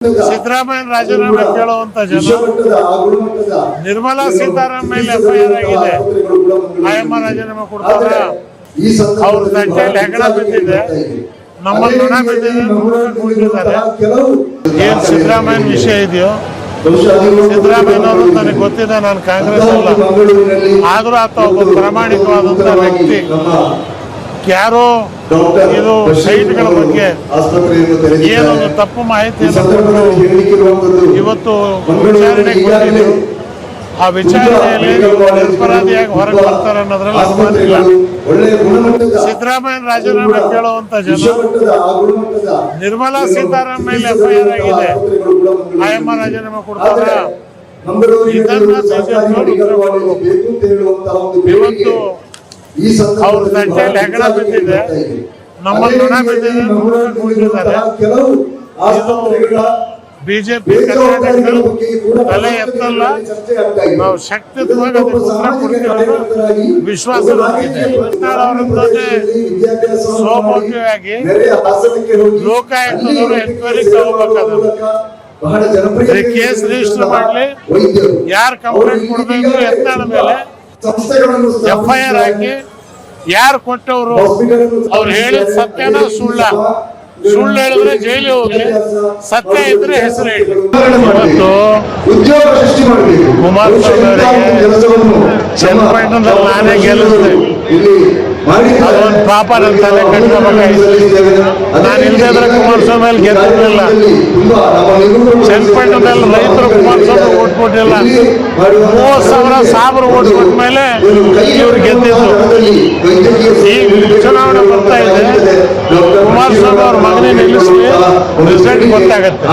ಸಿದ್ದರಾಮಯ್ಯ ರಾಜೀನಾಮೆ ಕೇಳುವಂತ ಜನ ನಿರ್ಮಲಾ ಸೀತಾರಾಮ್ ಮೇಲೆ ಎಫ್ಐಆರ್ ಆಗಿದೆ. ಆಯಮ್ಮ ರಾಜೀನಾಮೆ ಕೊಡ್ತಾರ? ಅವ್ರ ತಟ್ಟೆಯಲ್ಲಿ ಹೆಗಲ ಬಿದ್ದಿದೆ. ನಮ್ಮಲ್ಲಿ ಋಣ ಬಿದ್ದಿದೆ ಏನ್ ಸಿದ್ದರಾಮಯ್ಯನ ವಿಷಯ ಇದೆಯೋ? ಸಿದ್ದರಾಮಯ್ಯನವರು ನನಗೆ ಗೊತ್ತಿದೆ ನಾನು ಕಾಂಗ್ರೆಸ್ ಅಲ್ಲ ಆದ್ರೂ ಆತ ಒಬ್ಬ ಪ್ರಾಮಾಣಿಕವಾದಂತ ವ್ಯಕ್ತಿ. ಯಾರೋ ಇದು ಸೈಟ್ಗಳ ಬಗ್ಗೆ ಏನೊಂದು ತಪ್ಪು ಮಾಹಿತಿ ಇವತ್ತು ವಿಚಾರಣೆಗೆ ಬಂದಿದೆ. ಆ ವಿಚಾರಣೆಯಲ್ಲಿ ನಿರ್ಪರಾಧಿಯಾಗಿ ಹೊರಗೆ ಬರ್ತಾರೆ ಅನ್ನೋದ್ರಲ್ಲಿ ಅನುಮಾನ ಇಲ್ಲ. ಸಿದ್ದರಾಮಯ್ಯ ರಾಜೀನಾಮೆ ಕೇಳುವಂತ ಜನ ನಿರ್ಮಲಾ ಸೀತಾರಾಮನ್ ಮೇಲೆ ಎಫ್ಐಆರ್ ಆಗಿದೆ. ಆಯಮ್ಮ ರಾಜೀನಾಮೆ ಕೊಡ್ತಾರ? ಇದನ್ನ. ಇವತ್ತು ಅವ್ರ ಸಂದರ್ಭದಲ್ಲಿ ಹೆಗಣ ಬಿದ್ದಿದೆ. ಬಿದ್ದಿದೆ ಕೆಲವು ಬಿಜೆಪಿ ಕರ್ನಾಟಕದಲ್ಲಿ ತಲೆ ಎತ್ತಲ್ಲ. ನಾವು ವಿಶ್ವಾಸ ಸೌಭಾಗ್ಯವಾಗಿ ಲೋಕಾಯುಕ್ತದವರು ಎನ್ಕ್ವೈರಿ ಕೇಸ್ ರಿಜಿಸ್ಟರ್ ಮಾಡಲಿ. ಯಾರು ಕಂಪ್ಲೇಂಟ್ ಕೊಡಬೇಕು ಎತ್ತಾದ ಮೇಲೆ ಎಫ್ಐಆರ್ ಹಾಕಿ ಯಾರು ಕೊಟ್ಟವರು? ಅವ್ರು ಹೇಳಿದ ಸತ್ಯನ ಸುಳ್ಳ. ಸುಳ್ಳು ಹೇಳಿದ್ರೆ ಜೈಲಿಗೆ ಹೋಗ್ಲಿ. ಸತ್ಯ ಇದ್ರೆ ಹೆಸರು ಹೇಳಿ. ಇವತ್ತು ಉದ್ಯೋಗ ಸೃಷ್ಟಿ ಮಾಡಬೇಕು. ಕುಮಾರಸ್ವಾಮಿ ಅವರಿಗೆ ಚನ್ನಪಟ್ಟಣದಲ್ಲಿ ನಾನೇ ಗೆಲ್ಲಿಸಿದೆ. ಅದೊಂದು ಪಾಪ ನನ್ನ ತಲೆ ಕಟ್ಕೋಬೇಕಾಗಿತ್ತು ನಾನು ಇಲ್ಲದೆ ಇದ್ರೆ ಕುಮಾರಸ್ವಾಮಿ ಅಲ್ಲಿ ಗೆದ್ದಿರಲಿಲ್ಲ. ಚನ್ನಪಟ್ಟಣದಲ್ಲಿ ರೈತರು ಕುಮಾರಸ್ವಾಮಿ ಕೊಟ್ಟಿಲ್ಲ ಮೂವತ್ತು ಸಾವಿರ ಸಾವಿರ ಓಟ್ ಕೊಟ್ಟ ಮೇಲೆ ಇವರು ಗೆದ್ದಿದ್ದು. ಈ ಚುನಾವಣೆ ಬರ್ತಾ ಇದೆ. ಕುಮಾರಸ್ವಾಮಿ ಅವ್ರ ಮಗನೇ ನಿಲ್ಲಿಸಿ ರಿಸಲ್ಟ್ ಗೊತ್ತಾಗತ್ತೆ.